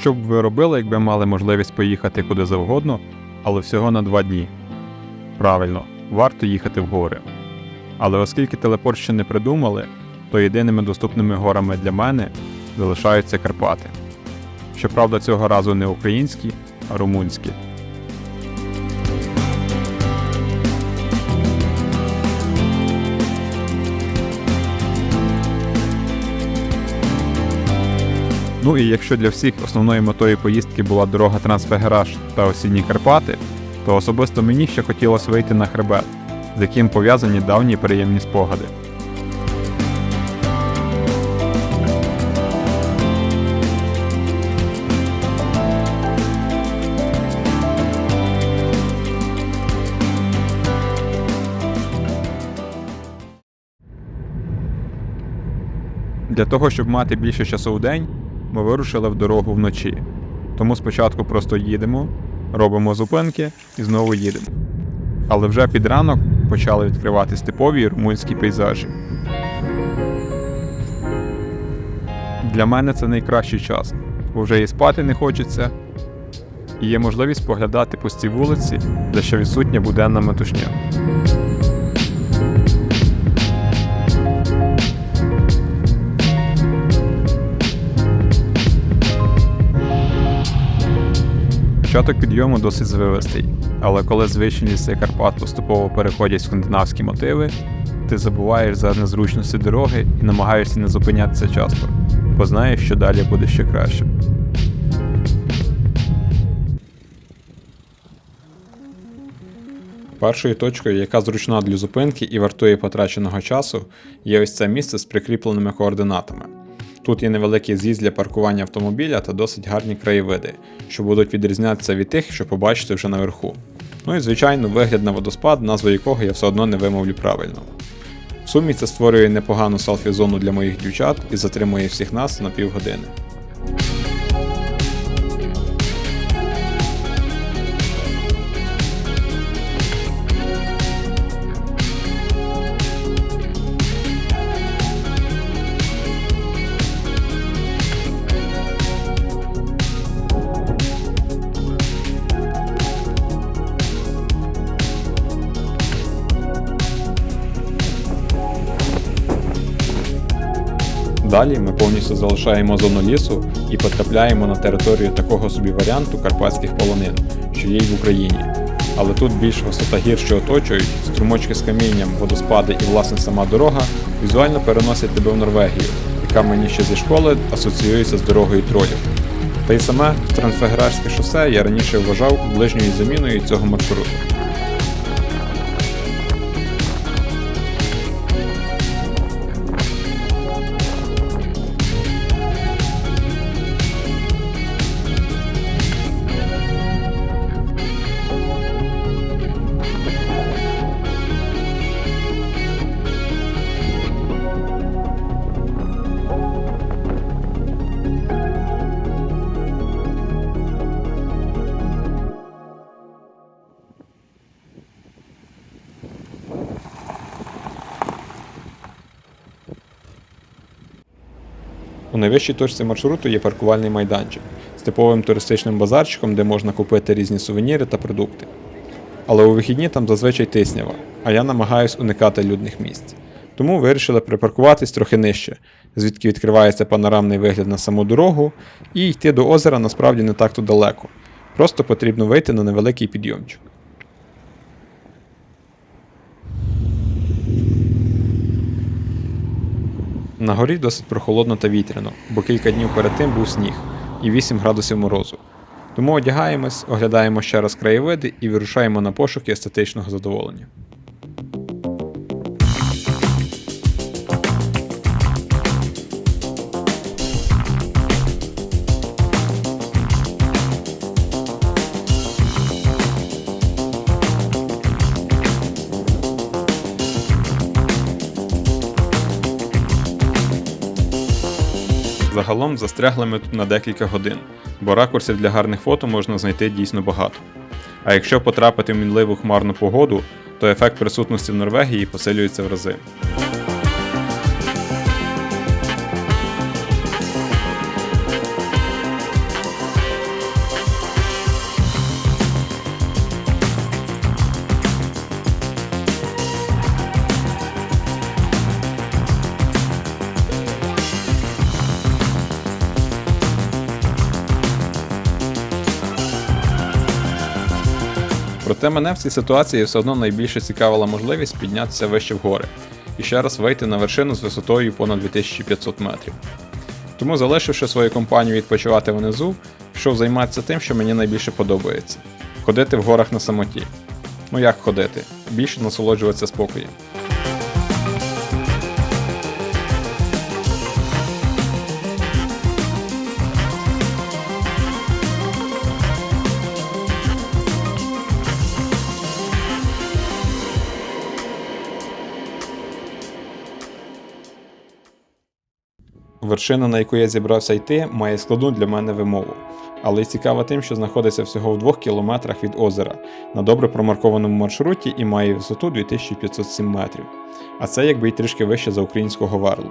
Що б ви робили, якби мали можливість поїхати куди завгодно, але всього на два дні? Правильно, варто їхати в гори. Але оскільки телепорт ще не придумали, то єдиними доступними горами для мене залишаються Карпати. Щоправда, цього разу не українські, а румунські. Ну і якщо для всіх основною метою поїздки була дорога Трансфегераж та осінні Карпати, то особисто мені ще хотілося вийти на хребет, з яким пов'язані давні приємні спогади. Для того, щоб мати більше часу в день, ми вирушили в дорогу вночі. Тому спочатку просто їдемо, робимо зупинки і знову їдемо. Але вже під ранок почали відкриватись типові румунські пейзажі. Для мене це найкращий час, бо вже і спати не хочеться, і є можливість поглядати пусті вулиці, де ще відсутня буденна метушня. Початок підйому досить звивистий, але коли звичні ліси Карпат поступово переходять в скандинавські мотиви, ти забуваєш за незручності дороги і намагаєшся не зупинятися часто, бо знаєш, що далі буде ще краще. Першою точкою, яка зручна для зупинки і вартує потраченого часу, є ось це місце з прикріпленими координатами. Тут є невеликий з'їзд для паркування автомобіля та досить гарні краєвиди, що будуть відрізнятися від тих, що побачите вже наверху. Ну і звичайно, вигляд на водоспад, назву якого я все одно не вимовлю правильно. В сумі це створює непогану селфі-зону для моїх дівчат і затримує всіх нас на півгодини. Далі ми повністю залишаємо зону лісу і потрапляємо на територію такого собі варіанту карпатських полонин, що є й в Україні. Але тут більш висота гір, що оточують, струмочки з камінням, водоспади і власне сама дорога візуально переносять тебе в Норвегію, яка мені ще зі школи асоціюється з дорогою тролів. Та й саме Трансфегерарське шосе я раніше вважав ближньою заміною цього маршруту. У найвищій точці маршруту є паркувальний майданчик з типовим туристичним базарчиком, де можна купити різні сувеніри та продукти. Але у вихідні там зазвичай тиснява, а я намагаюсь уникати людних місць. Тому вирішили припаркуватись трохи нижче, звідки відкривається панорамний вигляд на саму дорогу, і йти до озера насправді не так то далеко. Просто потрібно вийти на невеликий підйомчик. На горі досить прохолодно та вітряно, бо кілька днів перед тим був сніг і 8 градусів морозу. Тому одягаємось, оглядаємо ще раз краєвиди і вирушаємо на пошуки естетичного задоволення. Загалом застрягли ми тут на декілька годин, бо ракурсів для гарних фото можна знайти дійсно багато. А якщо потрапити в мінливу хмарну погоду, то ефект присутності в Норвегії посилюється в рази. Проте мене в цій ситуації все одно найбільше цікавила можливість піднятися вище в гори і ще раз вийти на вершину з висотою понад 2500 метрів. Тому, залишивши свою компанію відпочивати внизу, пішов займатися тим, що мені найбільше подобається ходити в горах на самоті. Ну як ходити? Більше насолоджуватися спокоєм. Вершина, на яку я зібрався йти, має складну для мене вимову, але й цікава тим, що знаходиться всього в двох кілометрах від озера на добре промаркованому маршруті і має висоту 2507 метрів. А це якби й трішки вище за українського верлу.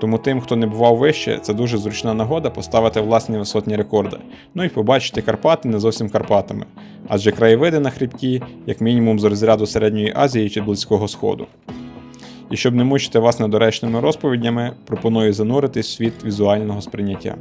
Тому тим, хто не бував вище, це дуже зручна нагода поставити власні висотні рекорди, ну і побачити Карпати не зовсім Карпатами, адже краєвиди на хребті, як мінімум з розряду Середньої Азії чи Близького Сходу. І щоб не мучити вас недоречними розповідями, пропоную зануритись в світ візуального сприйняття.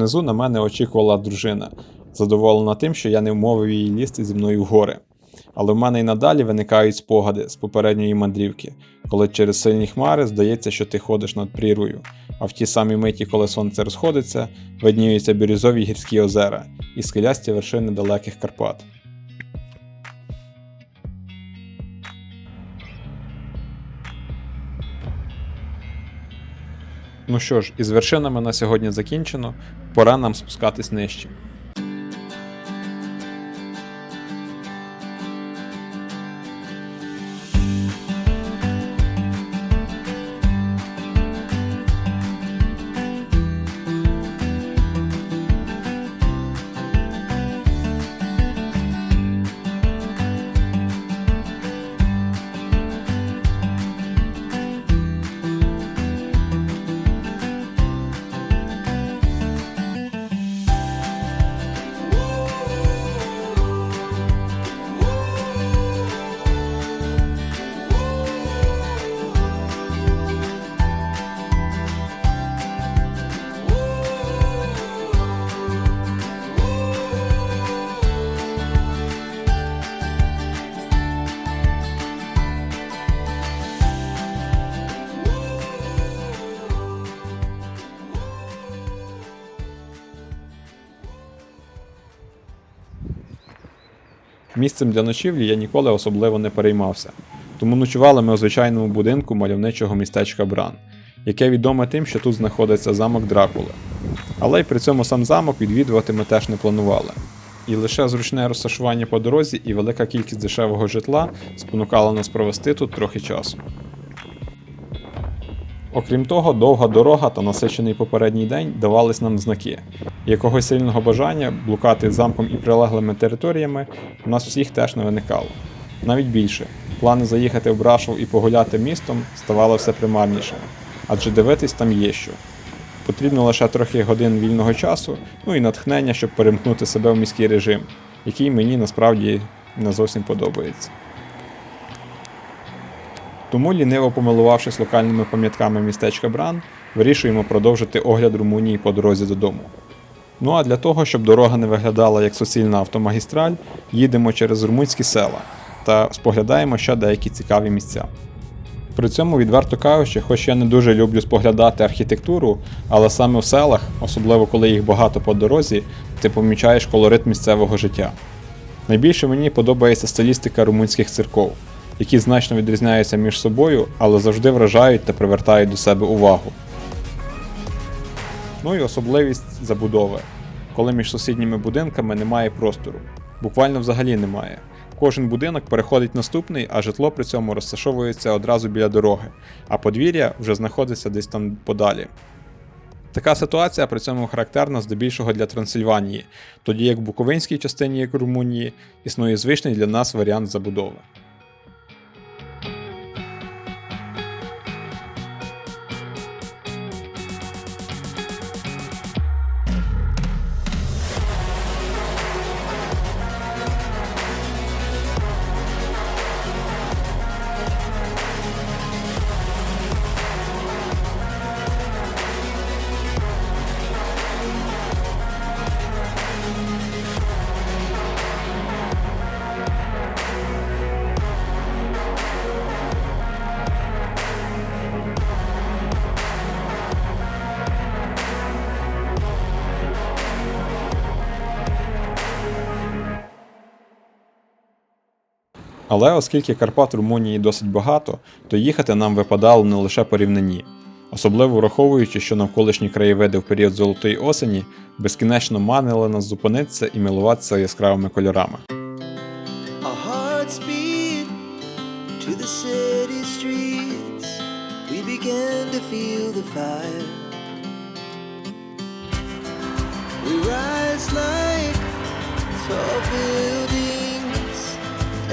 Внизу на мене очікувала дружина, задоволена тим, що я не вмовив її лізти зі мною в гори. Але в мене й надалі виникають спогади з попередньої мандрівки, коли через сильні хмари здається, що ти ходиш над прірвою, а в ті самі миті, коли сонце розходиться, видніються бірюзові гірські озера і скелясті вершини далеких Карпат. Ну що ж, із вершинами на сьогодні закінчено, пора нам спускатись нижче. Місцем для ночівлі я ніколи особливо не переймався, тому ночували ми у звичайному будинку мальовничого містечка Бран, яке відоме тим, що тут знаходиться замок Дракули. Але й при цьому сам замок відвідувати ми теж не планували. І лише зручне розташування по дорозі і велика кількість дешевого житла спонукала нас провести тут трохи часу. Окрім того, довга дорога та насичений попередній день давались нам знаки. Якогось сильного бажання блукати замком і прилеглими територіями у нас всіх теж не виникало. Навіть більше, плани заїхати в Брашов і погуляти містом ставало все примарнішими, адже дивитись там є що. Потрібно лише трохи годин вільного часу, ну і натхнення, щоб перемкнути себе в міський режим, який мені насправді не зовсім подобається. Тому, ліниво помилувавшись локальними пам'ятками містечка Бран, вирішуємо продовжити огляд Румунії по дорозі додому. Ну а для того, щоб дорога не виглядала як суцільна автомагістраль, їдемо через румунські села та споглядаємо ще деякі цікаві місця. При цьому, відверто кажучи, хоч я не дуже люблю споглядати архітектуру, але саме в селах, особливо коли їх багато по дорозі, ти помічаєш колорит місцевого життя. Найбільше мені подобається стилістика румунських церков які значно відрізняються між собою, але завжди вражають та привертають до себе увагу. Ну і особливість забудови, коли між сусідніми будинками немає простору. Буквально взагалі немає. Кожен будинок переходить наступний, а житло при цьому розташовується одразу біля дороги, а подвір'я вже знаходиться десь там подалі. Така ситуація при цьому характерна здебільшого для Трансильванії, тоді як в Буковинській частині як Румунії існує звичний для нас варіант забудови. Але оскільки Карпат Румунії досить багато, то їхати нам випадало не лише по рівнині. Особливо враховуючи, що навколишні краєвиди в період золотої осені безкінечно манили нас зупинитися і милуватися яскравими кольорами. We rise like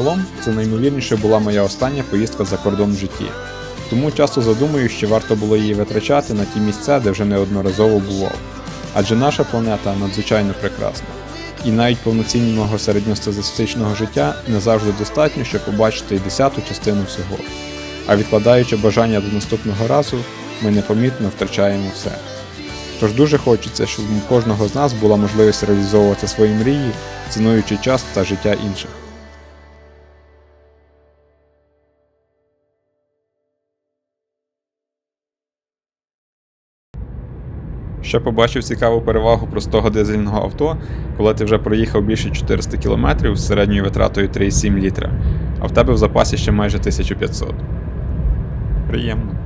Загалом, це наймовірніше була моя остання поїздка за кордон в житті. Тому часто задумую, що варто було її витрачати на ті місця, де вже неодноразово бував. Адже наша планета надзвичайно прекрасна. І навіть повноцінного середньостатистичного життя не завжди достатньо, щоб побачити й десяту частину всього. А відкладаючи бажання до наступного разу, ми непомітно втрачаємо все. Тож дуже хочеться, щоб у кожного з нас була можливість реалізовувати свої мрії, цінуючи час та життя інших. Ще побачив цікаву перевагу простого дизельного авто, коли ти вже проїхав більше 400 км з середньою витратою 3,7 літра, а в тебе в запасі ще майже 1500. Приємно.